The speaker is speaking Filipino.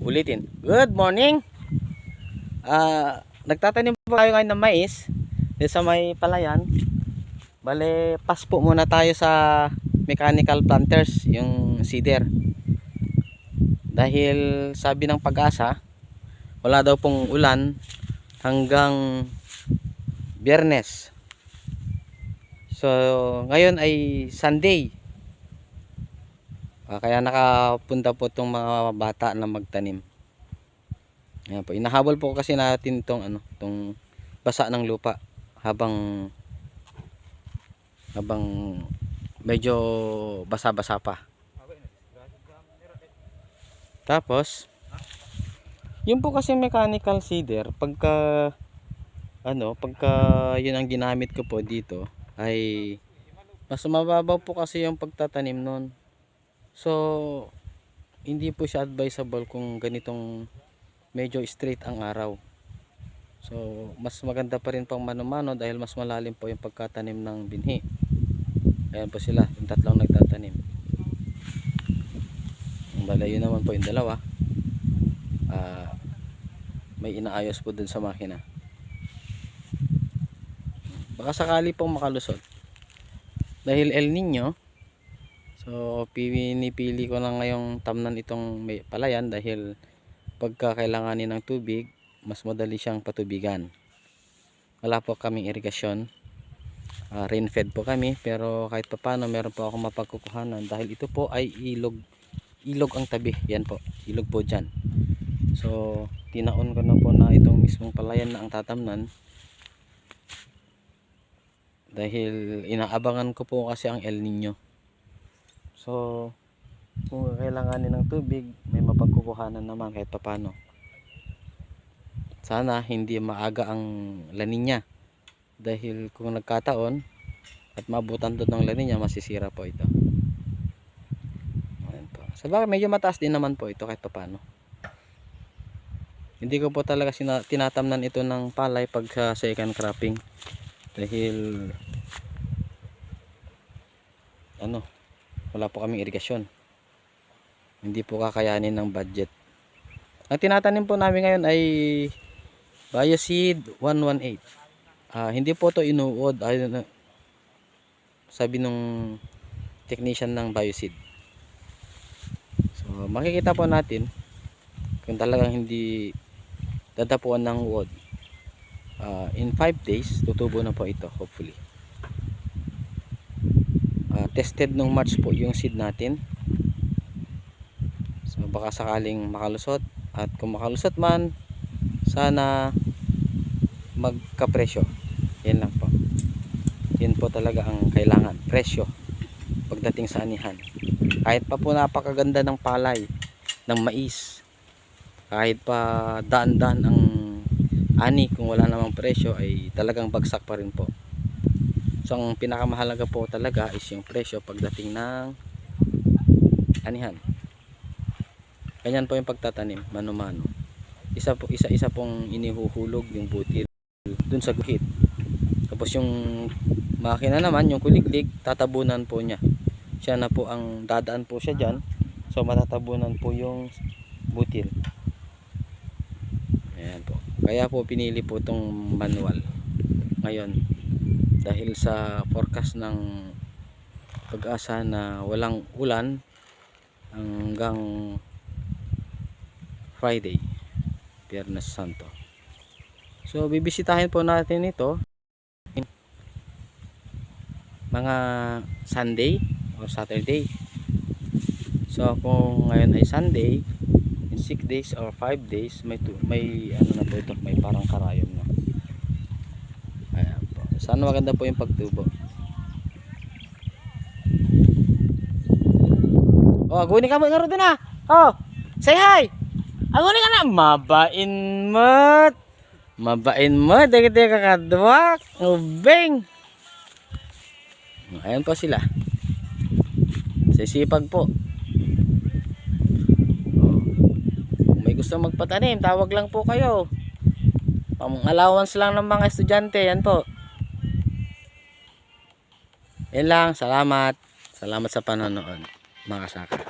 Ulitin. Good morning. Ah, nagtatanim po tayo ngayon ng mais sa may palayan. Bale, pass po muna tayo sa mechanical planters, yung seeder. Dahil sabi ng pag-asa, wala daw pong ulan hanggang biyernes. So, ngayon ay Sunday. Ah, kaya nakapunta po itong mga bata na magtanim. Ayan po. Inahabol po kasi natin itong ano, itong basa ng lupa habang habang medyo basa-basa pa. Tapos yun po kasi mechanical seeder pagka ano, pagka yun ang ginamit ko po dito ay mas mababaw po kasi yung pagtatanim nun. So, hindi po siya advisable kung ganitong medyo straight ang araw. So, mas maganda pa rin pang mano-mano dahil mas malalim po yung pagkatanim ng binhi. Ayan po sila, yung tatlong nagtatanim. Ang balayo naman po yung dalawa. Ah, may inaayos po dun sa makina. Baka sakali pong makalusot. Dahil El Nino, So, pinipili ko na ngayong tamnan itong may palayan dahil pagka kailanganin ng tubig, mas madali siyang patubigan. Wala po kaming irigasyon. Uh, rain fed po kami pero kahit papano meron po akong mapagkukuhanan dahil ito po ay ilog ilog ang tabi. Yan po, ilog po dyan. So, tinaon ko na po na itong mismong palayan na ang tatamnan dahil inaabangan ko po kasi ang El Nino. So, kung kailanganin ng tubig, may mapagkukuhanan naman kahit papano. Sana hindi maaga ang La Nina. Dahil kung nagkataon at mabutan doon ng La Nina, masisira po ito. Ayan po. Sa bagay, medyo mataas din naman po ito kahit papano. Hindi ko po talaga sina- tinatamnan ito ng palay pag sa second cropping. Dahil ano, wala po kaming irigasyon hindi po kakayanin ng budget. Ang tinatanim po namin ngayon ay Bioseed 118 Ah, hindi po to inuod. Na sabi nung technician ng Bioseed so makikita po natin kung talagang hindi dadapuan ng wood Ah, in 5 days tutubo na po ito hopefully tested nung March po yung seed natin. So baka sakaling makalusot. At kung makalusot man sana magkapresyo. Yan lang po. Yun po talaga ang kailangan. Presyo. Pagdating sa anihan. Kahit pa po napakaganda ng palay ng mais kahit pa daan-daan ang ani kung wala namang presyo ay talagang bagsak pa rin po So ang pinakamahalaga po talaga is yung presyo pagdating ng anihan. Ganyan po yung pagtatanim, mano-mano. Isa po isa-isa pong inihuhulog yung butil dun sa guhit. Tapos yung makina naman, yung kuliglig, tatabunan po niya. Siya na po ang dadaan po siya diyan. So matatabunan po yung butil. Ayan po. Kaya po pinili po itong manual. Ngayon, dahil sa forecast ng pag-asa na walang ulan hanggang Friday Biyernes Santo. So bibisitahin po natin ito. Mga Sunday or Saturday. So kung ngayon ay Sunday in 6 days or 5 days may, may ano na po ito may parang karayom na. Sana maganda po yung pagtubo. Oh, agunin ka mo nga rin na. Oh, say hi. Agunin ka na. Mabain mo. Mabain mo. Dagi ka kakadwak. Ubeng. Ayan po sila. Sisipag po. Oh. Kung may gusto magpatanim, tawag lang po kayo. Pang allowance lang ng mga estudyante, yan po. Yan lang, salamat. Salamat sa panonood, mga saka.